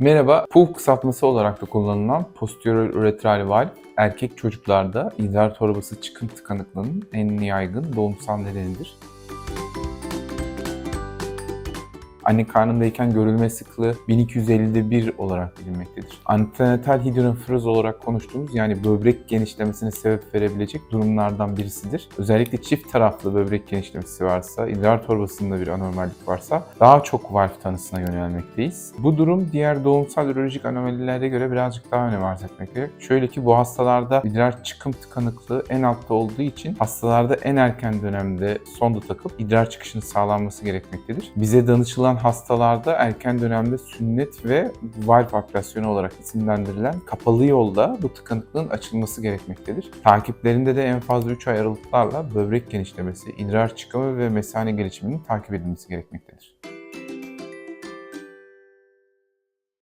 Merhaba, PUV kısaltması olarak da kullanılan posterior uretral valve, erkek çocuklarda idrar torbası çıkım tıkanıklığının en yaygın doğumsal nedenidir. Anne karnındayken görülme sıklığı 1250'de 1 olarak bilinmektedir. Antenatal hidronefiroz olarak konuştuğumuz yani böbrek genişlemesine sebep verebilecek durumlardan birisidir. Özellikle çift taraflı böbrek genişlemesi varsa, idrar torbasında bir anormallik varsa daha çok valv tanısına yönelmekteyiz. Bu durum diğer doğumsal ürolojik anomalilere göre birazcık daha önem arz etmektedir. Şöyle ki bu hastalarda idrar çıkım tıkanıklığı en altta olduğu için hastalarda en erken dönemde sonda takıp idrar çıkışının sağlanması gerekmektedir. Bize danışılan hastalarda erken dönemde sünnet ve valv ablasyonu olarak isimlendirilen kapalı yolda bu tıkanıklığın açılması gerekmektedir. Takiplerinde de en fazla 3 ay aralıklarla böbrek genişlemesi, idrar çıkımı ve mesane gelişiminin takip edilmesi gerekmektedir.